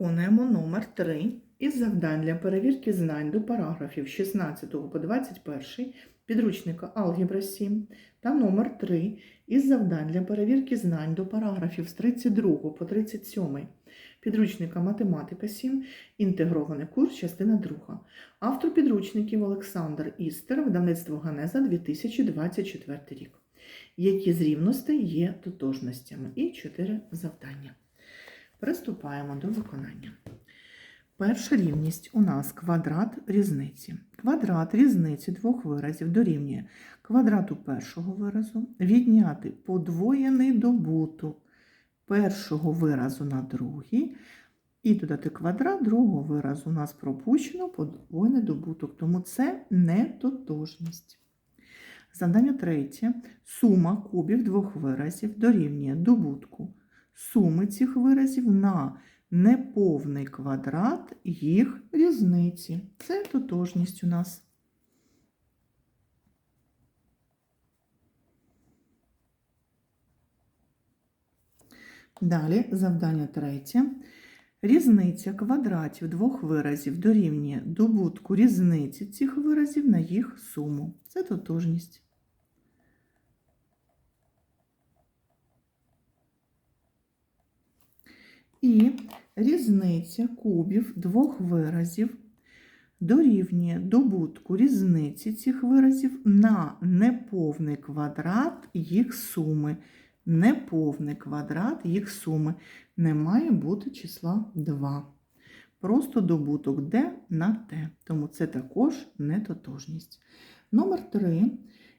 Виконуємо номер 3 із завдань для перевірки знань до параграфів 16 по 21 підручника Алгебра 7 та номер 3 із завдань для перевірки знань до параграфів з 32 по 37 підручника Математика 7, інтегрований курс, частина 2. Автор підручників Олександр Істер, видавництво Ганеза 2024 рік. Які з рівностей є тотожностями? І 4 завдання. Приступаємо до виконання. Перша рівність у нас квадрат різниці. Квадрат різниці двох виразів дорівнює квадрату першого виразу, відняти подвоєний добуток першого виразу на другий, і додати квадрат другого виразу. У нас пропущено подвоєний добуток, тому це не тотожність. Завдання третє. Сума кубів двох виразів дорівнює добутку суми цих виразів на неповний квадрат їх різниці. Це тотожність у нас. Далі завдання третє. Різниця квадратів двох виразів дорівнює добутку різниці цих виразів на їх суму. Це тотожність. І різниця кубів двох виразів дорівнює добутку різниці цих виразів на неповний квадрат їх суми. Неповний квадрат їх суми не має бути числа 2. Просто добуток d на t, тому це також нетотожність. Номер 3.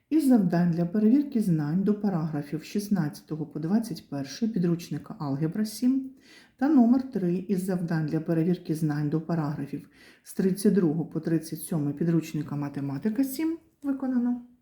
Із завдань для перевірки знань до параграфів 16 по 21 підручника Алгебра 7 та номер 3 із завдань для перевірки знань до параграфів з 32 по 37 підручника Математика 7 виконано.